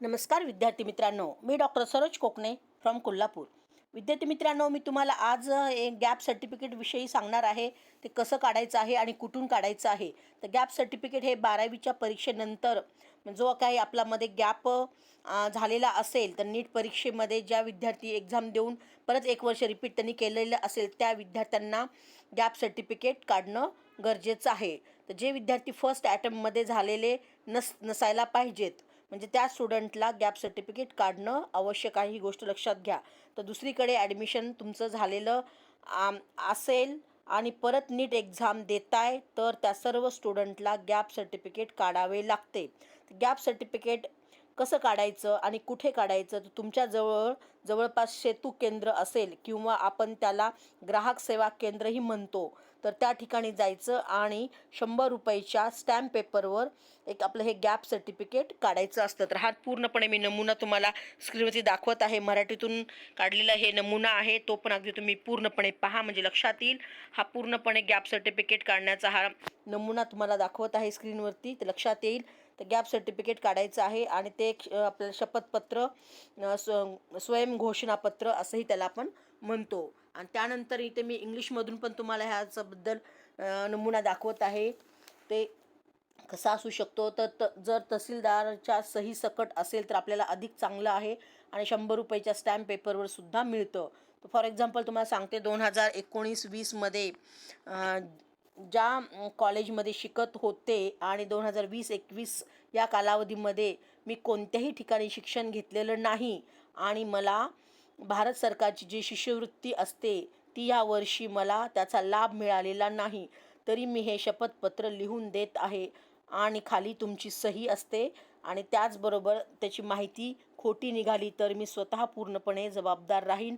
नमस्कार विद्यार्थी मित्रांनो. मी डॉक्टर सरोज कोकणे फ्रॉम कोल्हापूर. विद्यार्थी मित्रांनो मी तुम्हाला आज एक गॅप सर्टिफिकेटविषयी सांगणार आहे. ते कसं काढायचं आहे आणि कुठून काढायचं आहे? तर गॅप सर्टिफिकेट हे बारावीच्या परीक्षेनंतर जो काही आपल्यामध्ये गॅप झालेला असेल तर नीट परीक्षेमध्ये ज्या विद्यार्थी एक्झाम देऊन परत एक वर्ष रिपीट त्यांनी केलेलं असेल त्या विद्यार्थ्यांना गॅप सर्टिफिकेट काढणं गरजेचं आहे. तर जे विद्यार्थी फर्स्ट ॲटममध्ये झालेले नस नसायला पाहिजेत म्हणजे त्या स्टुडंटला गॅप सर्टिफिकेट काढणं आवश्यक आहे ही गोष्ट लक्षात घ्या. तर दुसरीकडे ॲडमिशन तुमचं झालेलं आम, असेल आणि परत नीट एक्झाम देताय तर त्या सर्व स्टुडंटला गॅप सर्टिफिकेट काढावे लागते. गॅप सर्टिफिकेट कसं काढायचं आणि कुठे काढायचं? तर तुमच्याजवळ जवळपास सेतू केंद्र असेल किंवा आपण त्याला ग्राहक सेवा केंद्रही म्हणतो तर त्या ठिकाणी जायचं आणि शंभर रुपयाच्या स्टॅम्प पेपरवर एक आपलं हे गॅप सर्टिफिकेट काढायचं असतं. तर हा पूर्णपणे मी नमुना तुम्हाला स्क्रीनवरती दाखवत आहे. मराठीतून काढलेला हे नमुना आहे. तो पण अगदी तुम्ही पूर्णपणे पहा. म्हणजे लक्षात येईल. हा पूर्णपणे गॅप सर्टिफिकेट काढण्याचा हा नमुना तुम्हाला दाखवत आहे स्क्रीनवरती. तर लक्षात येईल. तर गॅप सर्टिफिकेट काढायचं आहे आणि ते एक आपल्याला शपथपत्र स्व स्वयं घोषणापत्र असंही त्याला आपण म्हणतो. आणि त्यानंतर इथे मी इंग्लिशमधून पण तुम्हाला ह्याच्याबद्दल नमुना दाखवत आहे. ते कसा असू शकतो? तर त जर तहसीलदारच्या सही सकट असेल तर आपल्याला अधिक चांगलं आहे आणि शंभर रुपयाच्या स्टॅम्प पेपरवर सुद्धा मिळतं. तर फॉर एक्झाम्पल तुम्हाला सांगते दोन हजार एकोणीस वीसमध्ये ज्या कॉलेजमध्ये शिकत होते आणि दोन हजार वीस एकवीस या कालावधीमध्ये मी कोणत्याही ठिकाणी शिक्षण घेतलेलं नाही आणि मला भारत सरकारची जी शिष्यवृत्ती असते ती या वर्षी मला त्याचा लाभ मिळालेला नाही. तरी मी हे शपथपत्र लिहून देत आहे. आणि खाली तुमची सही असते. आणि त्याचबरोबर त्याची माहिती खोटी निघाली तर मी स्वतः पूर्णपणे जबाबदार राहीन.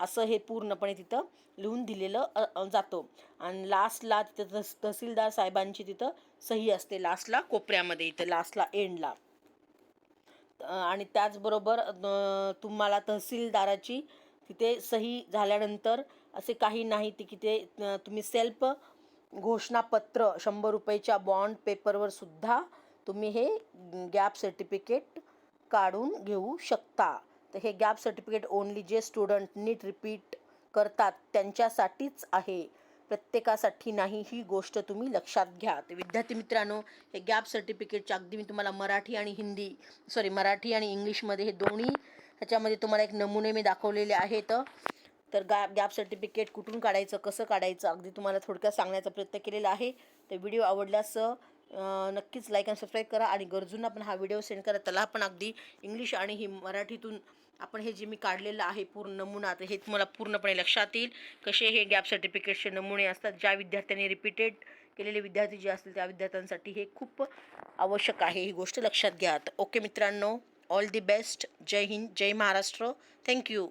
असं हे पूर्णपणे तिथं लिहून दिलेलं जातो जातं. आणि लास्टला तिथं तस तहसीलदार साहेबांची तिथं सही असते. लास्टला कोपऱ्यामध्ये इथं लास्टला एंडला आणि त्याचबरोबर तुम्हाला तहसीलदाराची तिथे सही झाल्यानंतर असे काही नाही ते की ते तुम्ही सेल्फ घोषणापत्र शंभर रुपयाच्या बॉन्ड पेपरवर सुद्धा तुम्ही हे गॅप सर्टिफिकेट काढून घेऊ शकता. तर हे गॅप सर्टिफिकेट ओनली जे स्टुडंट नीट रिपीट करतात त्यांच्यासाठीच आहे. प्रत्येकासाठी नाही ही गोष्ट तुम्ही लक्षात घ्या. तर विद्यार्थी मित्रांनो हे गॅप सर्टिफिकेटच्या अगदी मी तुम्हाला मराठी आणि हिंदी सॉरी मराठी आणि इंग्लिशमध्ये हे दोन्ही ह्याच्यामध्ये तुम्हाला एक नमुने मी दाखवलेले आहेत. तर गॅ गॅप सर्टिफिकेट कुठून काढायचं कसं काढायचं अगदी तुम्हाला थोडक्यात सांगण्याचा प्रयत्न केलेला आहे. तर व्हिडिओ आवडल्यास नक्कीच लाईक आणि सबस्क्राईब करा आणि गरजूंना पण हा व्हिडिओ सेंड करा. त्याला पण अगदी इंग्लिश आणि ही मराठीतून आपण हे जे मी काढलेलं आहे पूर्ण नमुना तर हे तुम्हाला पूर्णपणे लक्षात येईल. कसे हे गॅप सर्टिफिकेटचे नमुने असतात ज्या विद्यार्थ्यांनी रिपीटेड केलेले विद्यार्थी जे असतील त्या विद्यार्थ्यांसाठी हे खूप आवश्यक आहे. ही गोष्ट लक्षात घ्या ओके मित्रांनो ऑल दी बेस्ट जय हिंद जय महाराष्ट्र. Thank you